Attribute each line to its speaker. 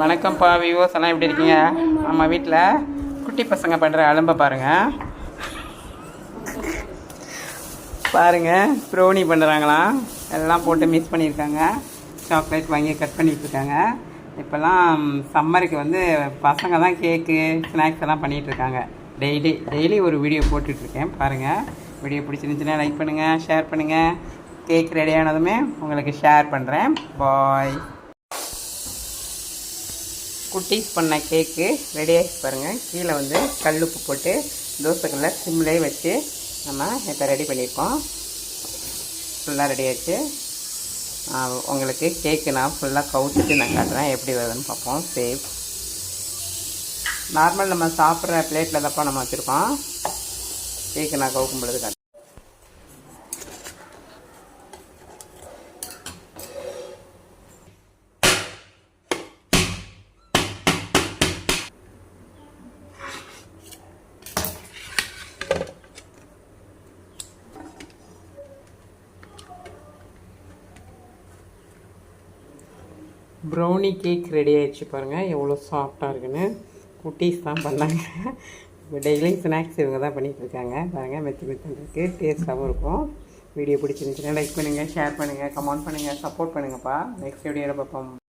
Speaker 1: வணக்கம்ப்பா வியூவர்ஸ் எல்லாம் எப்படி இருக்கீங்க? நம்ம வீட்டில் குட்டி பசங்க பண்ணுற அலம்ப பாருங்க. பாருங்க ப்ரௌனி பண்ணுறாங்களாம் எல்லாம் போட்டு மிக்ஸ் பண்ணியிருக்காங்க. சாக்லேட் வாங்கி கட் பண்ணிட்டு இருக்காங்க இப்போல்லாம் சம்மருக்கு வந்து பசங்க தான் கேக்கு ஸ்நாக்ஸ் எல்லாம் பண்ணிகிட்டு இருக்காங்க டெய்லி டெய்லி ஒரு வீடியோ போட்டுட்ருக்கேன். பாருங்கள் வீடியோ பிடிச்சிருந்துச்சுன்னா லைக் பண்ணுங்கள் ஷேர் பண்ணுங்கள் கேக் ரெடி ஆனதுமே உங்களுக்கு ஷேர் பண்ணுறேன் பாய் குட்டீஸ் பண்ண கேக்கு ரெடி ஆகி பாருங்கள் கீழே வந்து கல் உப்பு போட்டு தோசைக்கல்ல சிம்லேயே வச்சு நம்ம இப்போ ரெடி பண்ணியிருக்கோம். ஃபுல்லாக ரெடி ஆச்சு உங்களுக்கு கேக்கு நான் ஃபுல்லாக கவுத்துட்டு நான் காட்டுறேன். எப்படி வருதுன்னு பார்ப்போம். சேஃப் நார்மல் நம்ம சாப்பிட்ற பிளேட்டில் தப்பா நம்ம வச்சுருக்கோம். கேக்கு நான் கவுக்கும் பொழுது ப்ரௌனி கேக் ரெடி ஆகிடுச்சு பாருங்கள் எவ்வளோ சாஃப்டாக இருக்குன்னு. குட்டீஸ் தான் பண்ணாங்க. டெய்லியும் ஸ்நாக்ஸ் இவங்க தான் பண்ணிகிட்டு இருக்காங்க. பாருங்கள் மெத்து மெத்துன்னு டேஸ்ட்டாகவும் இருக்கும். வீடியோ பிடிச்சிருந்துச்சுன்னா லைக் பண்ணுங்கள் ஷேர் பண்ணுங்கள் கமெண்ட் பண்ணுங்கள் சப்போர்ட் பண்ணுங்கப்பா. நெக்ஸ்ட் வீடியோவில் பார்ப்போம்.